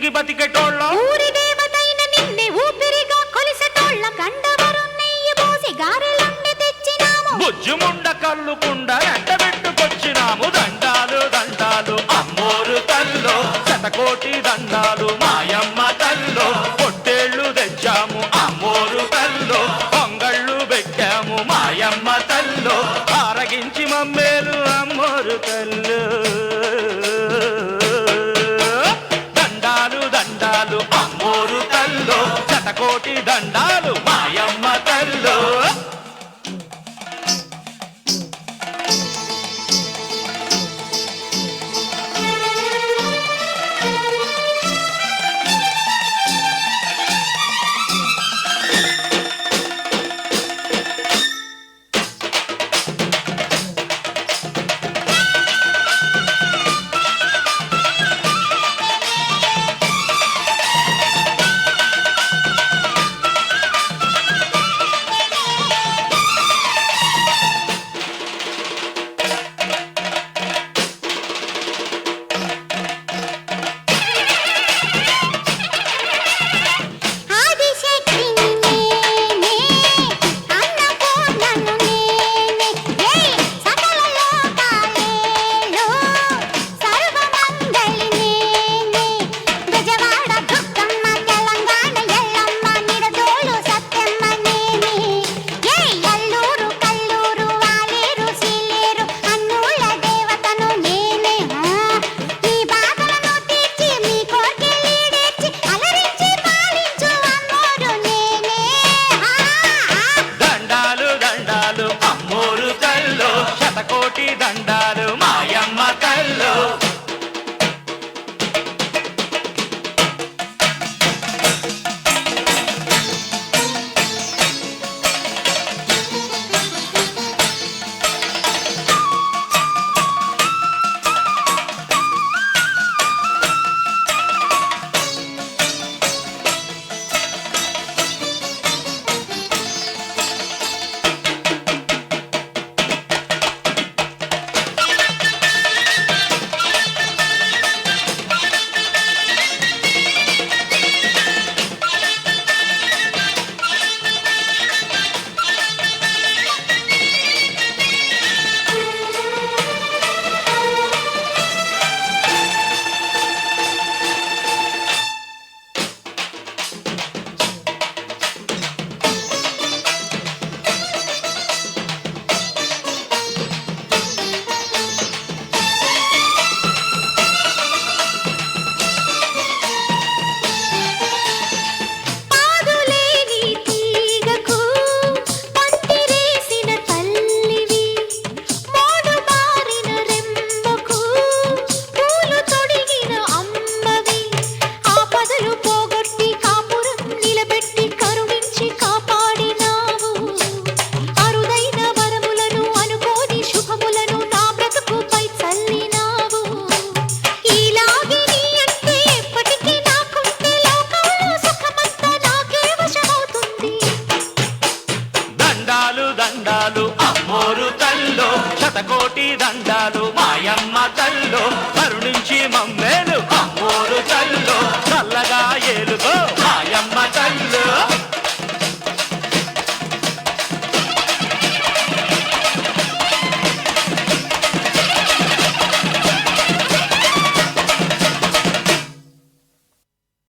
తిరిగి బతికెటోళ్ళం. ఊరి దేవతైన నిన్నే ఊపిరిగా కొలిసెటోళ్ళ నెయ్యి పోసి గారెలండి తెచ్చినాము. బుజ్జుముండ కళ్ళు కుండ ఎండబెట్టుకొచ్చినాము దండాలు దండాలు అమ్మోరు తల్లో శతకోటి దండాలు మాయమ్మ తల్లో పొట్టేళ్ళు తెచ్చాము. అమ్మోరు తల్లో పొంగళ్ళు పెట్టాము. మాయమ్మ తల్లో ఆరగించి మమ్మేలు అమ్మోరు తల్లు. దండాలు అమ్మోరు తల్లో శతకోటి దండాలు శతకోటి దండాలు